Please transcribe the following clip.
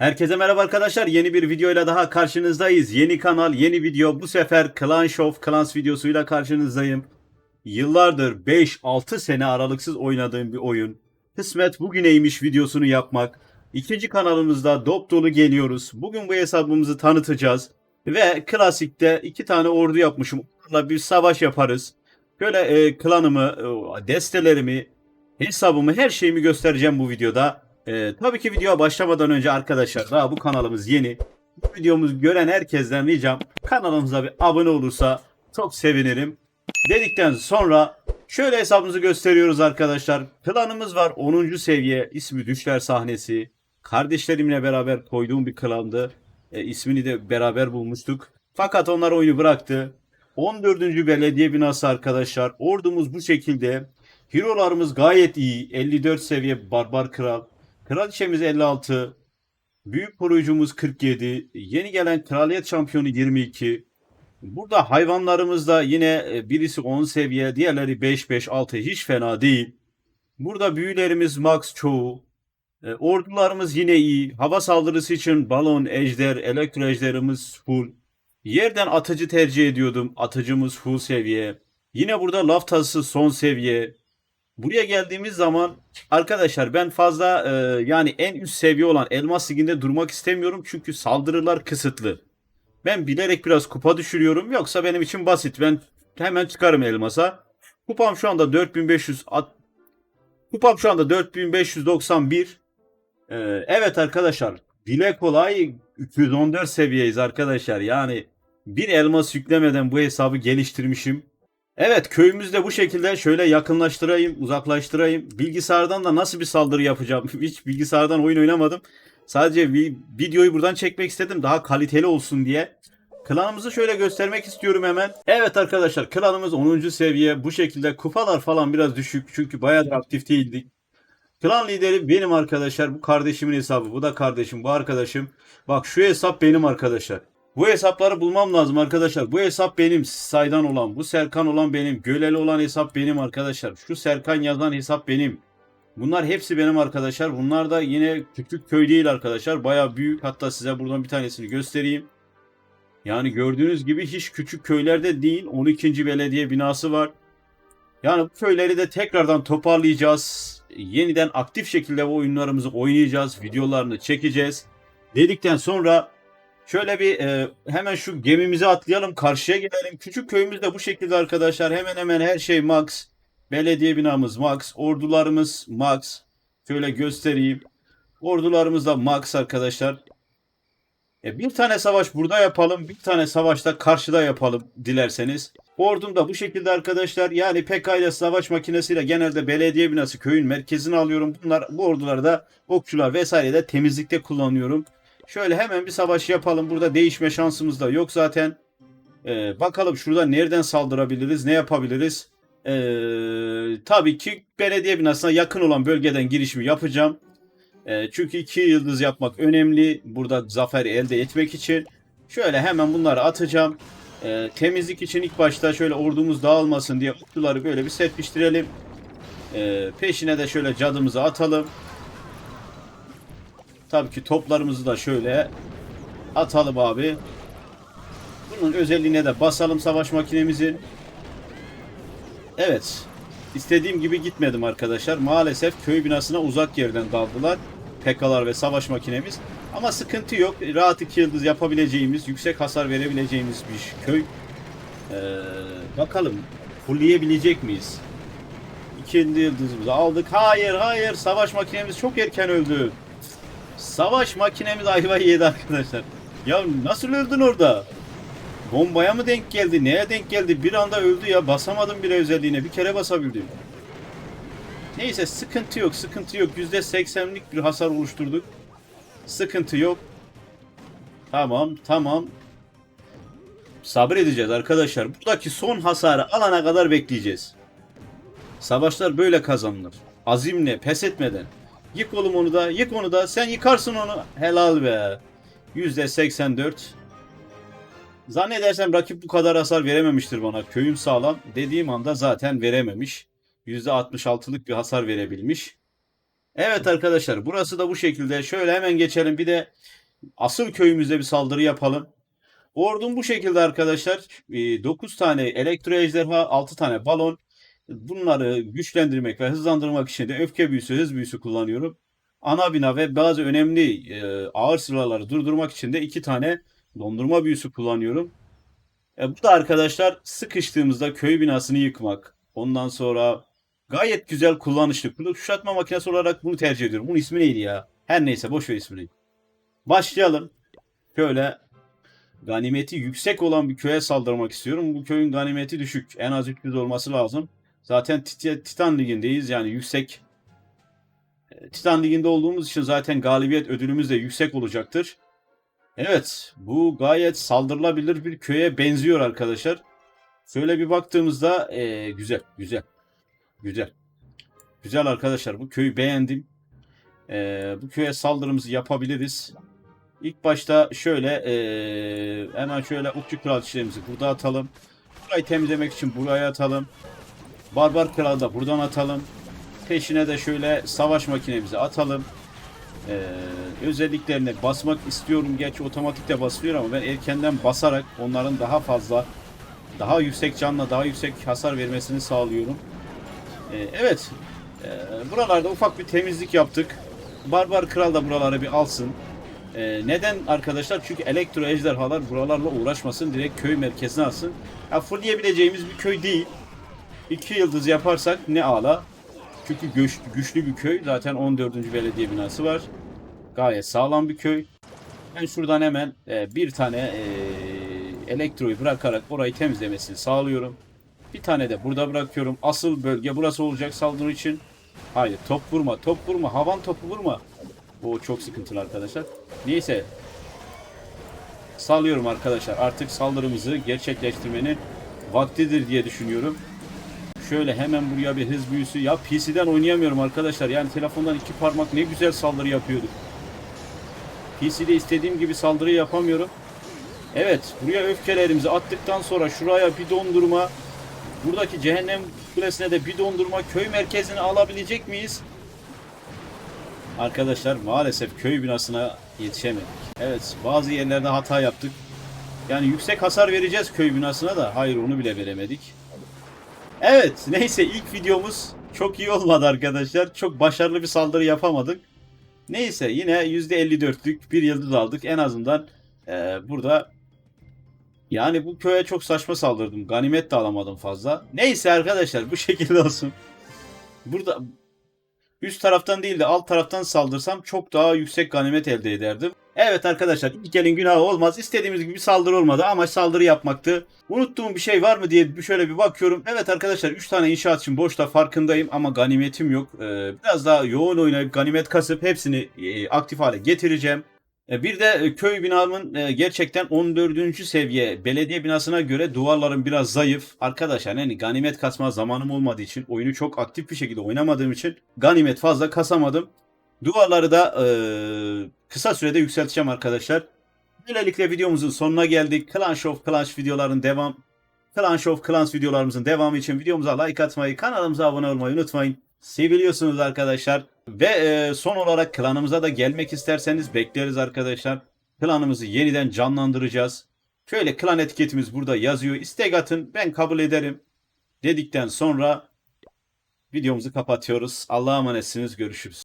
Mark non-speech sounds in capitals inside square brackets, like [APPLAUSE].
Herkese merhaba arkadaşlar. Yeni bir videoyla daha karşınızdayız. Yeni kanal, yeni video. Bu sefer Clash of Clans videosuyla karşınızdayım. Yıllardır 5-6 sene aralıksız oynadığım bir oyun. Kısmet bugüneymiş videosunu yapmak. İkinci kanalımızda dop dolu geliyoruz. Bugün bu hesabımızı tanıtacağız. Ve klasikte iki tane ordu yapmışım. Onlarla bir savaş yaparız. Böyle e, klanımı, e, destelerimi, hesabımı, her şeyimi göstereceğim bu videoda. Ee, tabii ki videoya başlamadan önce arkadaşlar daha bu kanalımız yeni. Bu videomuzu gören herkesten ricam kanalımıza bir abone olursa çok sevinirim. Dedikten sonra şöyle hesabımızı gösteriyoruz arkadaşlar. Klanımız var 10. seviye ismi Düşler Sahnesi. Kardeşlerimle beraber koyduğum bir klandı. E, ismini de beraber bulmuştuk. Fakat onlar oyunu bıraktı. 14. belediye binası arkadaşlar. Ordumuz bu şekilde. Hero'larımız gayet iyi. 54 seviye Barbar Kral. Kraliçemiz 56. Büyük koruyucumuz 47. Yeni gelen kraliyet şampiyonu 22. Burada hayvanlarımız da yine e, birisi 10 seviye, diğerleri 5 5 6 hiç fena değil. Burada büyülerimiz max çoğu. E, ordularımız yine iyi. Hava saldırısı için balon, ejder, elektro ejderimiz full. Yerden atıcı tercih ediyordum. Atıcımız full seviye. Yine burada laf tası son seviye. Buraya geldiğimiz zaman arkadaşlar ben fazla e, yani en üst seviye olan elmas liginde durmak istemiyorum çünkü saldırılar kısıtlı. Ben bilerek biraz kupa düşürüyorum yoksa benim için basit. Ben hemen çıkarım elmasa. Kupam şu anda 4500 at- Kupam şu anda 4591. Ee, evet arkadaşlar dile kolay 214 seviyeyiz arkadaşlar. Yani bir elmas yüklemeden bu hesabı geliştirmişim. Evet köyümüzde bu şekilde şöyle yakınlaştırayım, uzaklaştırayım. Bilgisayardan da nasıl bir saldırı yapacağım? [LAUGHS] Hiç bilgisayardan oyun oynamadım. Sadece bir videoyu buradan çekmek istedim daha kaliteli olsun diye. Klanımızı şöyle göstermek istiyorum hemen. Evet arkadaşlar klanımız 10. seviye. Bu şekilde kupalar falan biraz düşük çünkü bayağı aktif değildik. Klan lideri benim arkadaşlar. Bu kardeşimin hesabı. Bu da kardeşim. Bu arkadaşım. Bak şu hesap benim arkadaşlar. Bu hesapları bulmam lazım arkadaşlar. Bu hesap benim. Saydan olan. Bu Serkan olan benim. Göleli olan hesap benim arkadaşlar. Şu Serkan yazan hesap benim. Bunlar hepsi benim arkadaşlar. Bunlar da yine küçük köy değil arkadaşlar. Baya büyük. Hatta size buradan bir tanesini göstereyim. Yani gördüğünüz gibi hiç küçük köylerde değil. 12. belediye binası var. Yani bu köyleri de tekrardan toparlayacağız. Yeniden aktif şekilde bu oyunlarımızı oynayacağız. Videolarını çekeceğiz. Dedikten sonra şöyle bir e, hemen şu gemimize atlayalım. Karşıya gelelim. Küçük köyümüzde bu şekilde arkadaşlar. Hemen hemen her şey max. Belediye binamız max. Ordularımız max. Şöyle göstereyim. Ordularımız da max arkadaşlar. E, bir tane savaş burada yapalım. Bir tane savaşta karşıda yapalım dilerseniz. Ordum da bu şekilde arkadaşlar. Yani PK savaş makinesiyle genelde belediye binası köyün merkezine alıyorum. Bunlar bu orduları da okçular vesaire de temizlikte kullanıyorum. Şöyle hemen bir savaş yapalım. Burada değişme şansımız da yok zaten. E, bakalım şurada nereden saldırabiliriz? Ne yapabiliriz? E, tabii ki belediye binasına yakın olan bölgeden girişimi yapacağım. E, çünkü iki yıldız yapmak önemli. Burada zafer elde etmek için. Şöyle hemen bunları atacağım. E, temizlik için ilk başta şöyle ordumuz dağılmasın diye okçuları böyle bir serpiştirelim. E, peşine de şöyle cadımızı atalım. Tabii ki toplarımızı da şöyle atalım abi. Bunun özelliğine de basalım savaş makinemizin. Evet. İstediğim gibi gitmedim arkadaşlar. Maalesef köy binasına uzak yerden daldılar. PK'lar ve savaş makinemiz. Ama sıkıntı yok. Rahat iki yıldız yapabileceğimiz, yüksek hasar verebileceğimiz bir köy. Ee, bakalım fullleyebilecek miyiz? İkinci yıldızımızı aldık. Hayır hayır savaş makinemiz çok erken öldü. Savaş makinemiz ayvayı yedi arkadaşlar. Ya nasıl öldün orada? Bombaya mı denk geldi? Neye denk geldi? Bir anda öldü ya. Basamadım bile özelliğine. Bir kere basabildim. Neyse sıkıntı yok. Sıkıntı yok. %80'lik bir hasar oluşturduk. Sıkıntı yok. Tamam. Tamam. Sabredeceğiz arkadaşlar. Buradaki son hasarı alana kadar bekleyeceğiz. Savaşlar böyle kazanılır. Azimle, pes etmeden. Yık oğlum onu da, yık onu da. Sen yıkarsın onu. Helal be. %84. Zannedersem rakip bu kadar hasar verememiştir bana. Köyüm sağlam dediğim anda zaten verememiş. %66'lık bir hasar verebilmiş. Evet arkadaşlar burası da bu şekilde. Şöyle hemen geçelim. Bir de asıl köyümüzde bir saldırı yapalım. Ordum bu şekilde arkadaşlar. 9 tane elektro ejderha, 6 tane balon. Bunları güçlendirmek ve hızlandırmak için de öfke büyüsü, hız büyüsü kullanıyorum. Ana bina ve bazı önemli e, ağır silahları durdurmak için de 2 tane dondurma büyüsü kullanıyorum. E, bu da arkadaşlar sıkıştığımızda köy binasını yıkmak. Ondan sonra gayet güzel kullanışlı. Kuşatma makinesi olarak bunu tercih ediyorum. Bunun ismi neydi ya? Her neyse boş ver ismini. Başlayalım. Şöyle ganimeti yüksek olan bir köye saldırmak istiyorum. Bu köyün ganimeti düşük. En az 300 olması lazım. Zaten Tit- Titan Ligi'ndeyiz. Yani yüksek e, Titan Ligi'nde olduğumuz için zaten galibiyet ödülümüz de yüksek olacaktır. Evet, bu gayet saldırılabilir bir köye benziyor arkadaşlar. Şöyle bir baktığımızda e, güzel, güzel, güzel. Güzel arkadaşlar, bu köyü beğendim. E, bu köye saldırımızı yapabiliriz. İlk başta şöyle e, hemen şöyle okçu kraliçelerimizi burada atalım. Burayı temizlemek için buraya atalım. Barbar kralı da buradan atalım. Peşine de şöyle savaş makinemizi atalım. Ee, özelliklerine basmak istiyorum. Gerçi otomatik de basılıyor ama ben erkenden basarak onların daha fazla, daha yüksek canla, daha yüksek hasar vermesini sağlıyorum. Ee, evet, ee, buralarda ufak bir temizlik yaptık. Barbar Kral da buraları bir alsın. Ee, neden arkadaşlar? Çünkü elektro ejderhalar buralarla uğraşmasın. Direkt köy merkezine alsın. Ya fullleyebileceğimiz bir köy değil. İki yıldız yaparsak ne ala. Çünkü güç, güçlü bir köy. Zaten 14. belediye binası var. Gayet sağlam bir köy. Ben şuradan hemen e, bir tane e, elektroyu bırakarak orayı temizlemesini sağlıyorum. Bir tane de burada bırakıyorum. Asıl bölge burası olacak saldırı için. Hayır top vurma top vurma havan topu vurma. O çok sıkıntılı arkadaşlar. Neyse. Sallıyorum arkadaşlar. Artık saldırımızı gerçekleştirmenin vaktidir diye düşünüyorum. Şöyle hemen buraya bir hız büyüsü. Ya PC'den oynayamıyorum arkadaşlar. Yani telefondan iki parmak ne güzel saldırı yapıyorduk. PC'de istediğim gibi saldırı yapamıyorum. Evet buraya öfkelerimizi attıktan sonra şuraya bir dondurma. Buradaki cehennem kulesine de bir dondurma. Köy merkezini alabilecek miyiz? Arkadaşlar maalesef köy binasına yetişemedik. Evet bazı yerlerde hata yaptık. Yani yüksek hasar vereceğiz köy binasına da. Hayır onu bile veremedik. Evet neyse ilk videomuz çok iyi olmadı arkadaşlar. Çok başarılı bir saldırı yapamadık. Neyse yine %54'lük bir yıldız aldık. En azından e, burada yani bu köye çok saçma saldırdım. Ganimet de alamadım fazla. Neyse arkadaşlar bu şekilde olsun. Burada üst taraftan değil de alt taraftan saldırsam çok daha yüksek ganimet elde ederdim. Evet arkadaşlar ilk elin günahı olmaz. İstediğimiz gibi saldırı olmadı ama saldırı yapmaktı. Unuttuğum bir şey var mı diye şöyle bir bakıyorum. Evet arkadaşlar 3 tane inşaat için boşta farkındayım ama ganimetim yok. Ee, biraz daha yoğun oynayıp ganimet kasıp hepsini e, aktif hale getireceğim. E, Bir de e, köy binamın e, gerçekten 14. seviye belediye binasına göre duvarların biraz zayıf. Arkadaşlar yani ganimet kasma zamanım olmadığı için oyunu çok aktif bir şekilde oynamadığım için ganimet fazla kasamadım. Duvarları da e, kısa sürede yükselteceğim arkadaşlar. Böylelikle videomuzun sonuna geldik. Clash of Clans videoların devam Clash of Clans videolarımızın devamı için videomuza like atmayı, kanalımıza abone olmayı unutmayın. Seviliyorsunuz arkadaşlar. Ve e, son olarak klanımıza da gelmek isterseniz bekleriz arkadaşlar. Klanımızı yeniden canlandıracağız. Şöyle klan etiketimiz burada yazıyor. İstek atın ben kabul ederim. Dedikten sonra videomuzu kapatıyoruz. Allah'a emanetsiniz. Görüşürüz.